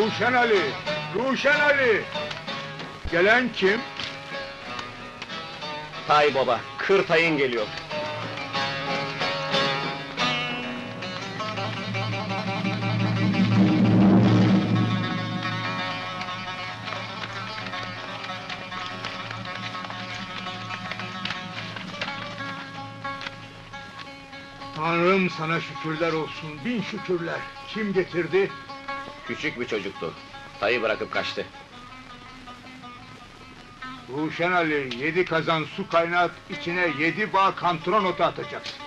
Ruşen Ali! Ruşen Ali! Gelen kim? Tay baba, kır tayın geliyor. Tanrım sana şükürler olsun, bin şükürler. Kim getirdi? Küçük bir çocuktu. Tayı bırakıp kaçtı. Ruşen Ali, yedi kazan su kaynat, içine yedi bağ kantron otu atacaksın.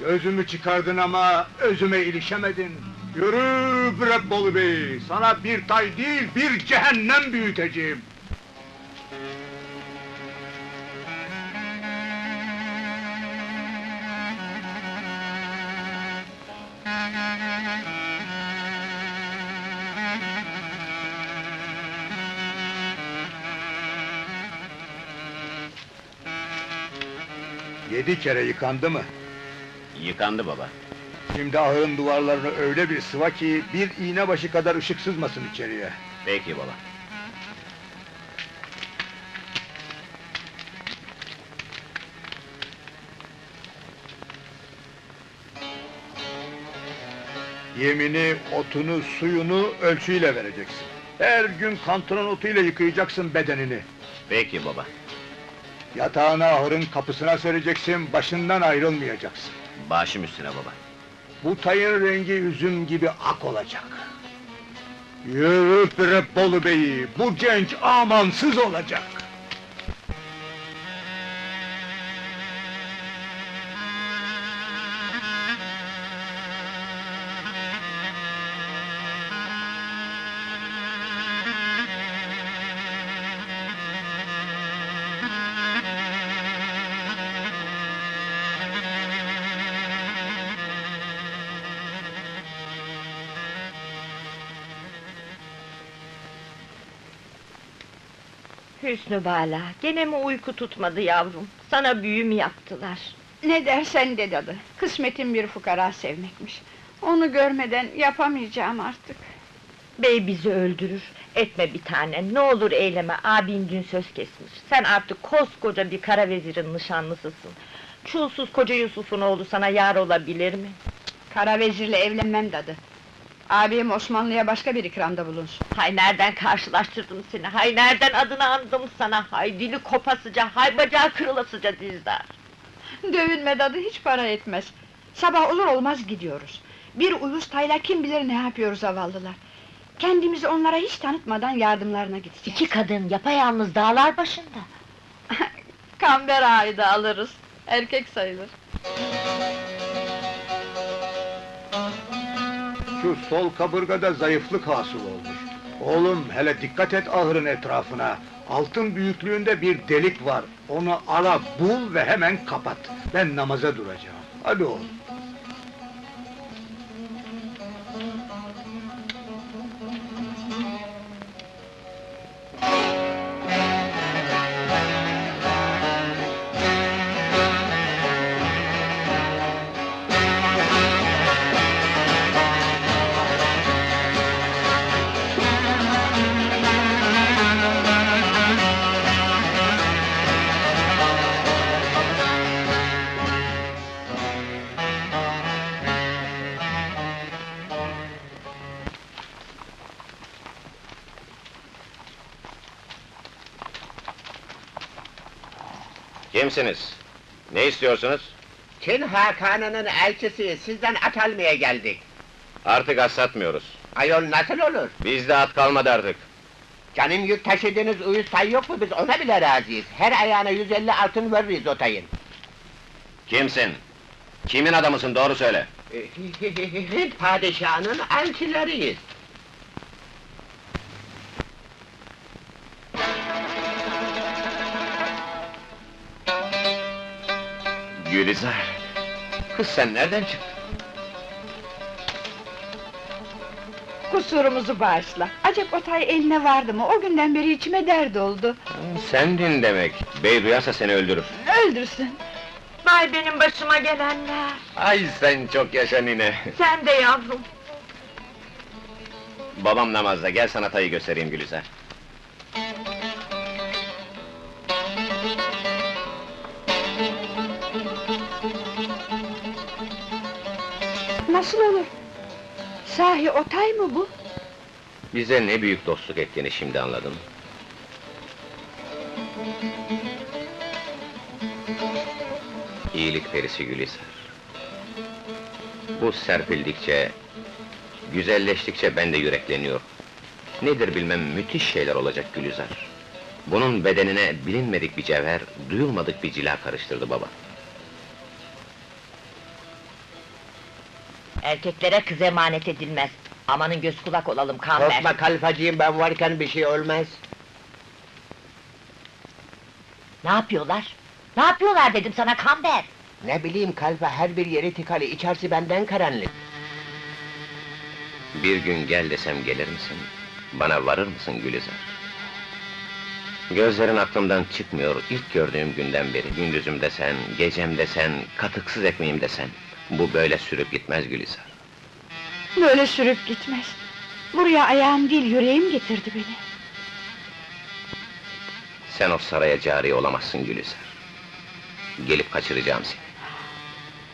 Gözümü çıkardın ama özüme ilişemedin. Yürü bre Bolu Bey, sana bir tay değil, bir cehennem büyüteceğim. Yedi kere yıkandı mı? Yıkandı baba. Şimdi ahırın duvarlarını öyle bir sıva ki bir iğne başı kadar ışık sızmasın içeriye. Peki baba. Yemini, otunu, suyunu ölçüyle vereceksin. Her gün kantron otuyla yıkayacaksın bedenini. Peki baba. Yatağını ahırın kapısına sereceksin, başından ayrılmayacaksın. Başım üstüne baba. Bu tayın rengi üzüm gibi ak olacak. Yürü bre Bolu Bey'i, bu genç amansız olacak. Hüsnü Bala, gene mi uyku tutmadı yavrum? Sana büyü mü yaptılar? Ne dersen de dadı. Kısmetim bir fukara sevmekmiş. Onu görmeden yapamayacağım artık. Bey bizi öldürür. Etme bir tane, ne olur eyleme, abin dün söz kesmiş. Sen artık koskoca bir kara vezirin nişanlısısın. Çulsuz koca Yusuf'un oğlu sana yar olabilir mi? Kara vezirle evlenmem dadı. Abim Osmanlı'ya başka bir ikramda bulunsun. Hay nereden karşılaştırdım seni, hay nereden adını andım sana, hay dili kopasıca, hay bacağı kırılasıca dizdar. Dövünme dadı hiç para etmez. Sabah olur olmaz gidiyoruz. Bir uyuz tayla kim bilir ne yapıyor zavallılar. Kendimizi onlara hiç tanıtmadan yardımlarına gideceğiz. İki kadın yapayalnız dağlar başında. Kamber ağı da alırız. Erkek sayılır. Şu sol kaburgada zayıflık hasıl olmuş. Oğlum hele dikkat et ahırın etrafına. Altın büyüklüğünde bir delik var. Onu ara bul ve hemen kapat. Ben namaza duracağım. Hadi oğlum. Kimsiniz? Ne istiyorsunuz? Çin Hakanı'nın elçisi sizden at almaya geldik. Artık at satmıyoruz. Ayol nasıl olur? Bizde at kalmadı artık. Canım yük taşıdığınız uyuz tay yok mu biz ona bile razıyız. Her ayağına 150 altın veririz o tayın. Kimsin? Kimin adamısın doğru söyle. Hint padişahının elçileriyiz. Gülizar. Kız sen nereden çıktın? Kusurumuzu bağışla. Acep o tay eline vardı mı? O günden beri içime dert oldu. Sendin demek. Bey duyarsa seni öldürür. Öldürsün. Vay benim başıma gelenler! Ay sen çok yaşa nine. Sen de yavrum! Babam namazda, gel sana tayı göstereyim Gülizar. Nasıl olur? Sahi Otay mı bu? Bize ne büyük dostluk ettiğini şimdi anladım. İyilik perisi Gülizar. Bu serpildikçe, güzelleştikçe ben de yürekleniyorum. Nedir bilmem müthiş şeyler olacak Gülizar. Bunun bedenine bilinmedik bir cevher, duyulmadık bir cila karıştırdı baba. Erkeklere kız emanet edilmez. Amanın göz kulak olalım Kamber. Korkma kalfacığım ben varken bir şey olmaz. Ne yapıyorlar? Ne yapıyorlar dedim sana Kamber! Ne bileyim kalfa her bir yeri tıkalı, içerisi benden karanlık. Bir gün gel desem gelir misin? Bana varır mısın Gülizar? Gözlerin aklımdan çıkmıyor ilk gördüğüm günden beri. Gündüzüm desen, gecem desen, katıksız ekmeğim desen. Bu böyle sürüp gitmez Gülizar. Böyle sürüp gitmez. Buraya ayağım değil, yüreğim getirdi beni. Sen o saraya cari olamazsın Gülizar. Gelip kaçıracağım seni.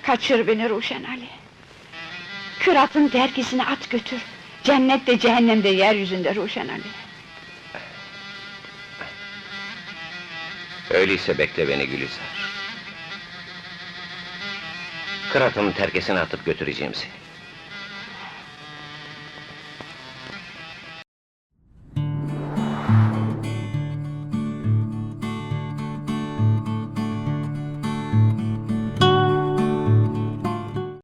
Kaçır beni Ruşen Ali. Küratın dergisini at götür. Cennette cehennemde yeryüzünde Ruşen Ali. Öyleyse bekle beni Gülizar. Kırat'ın terkesine atıp götüreceğim seni.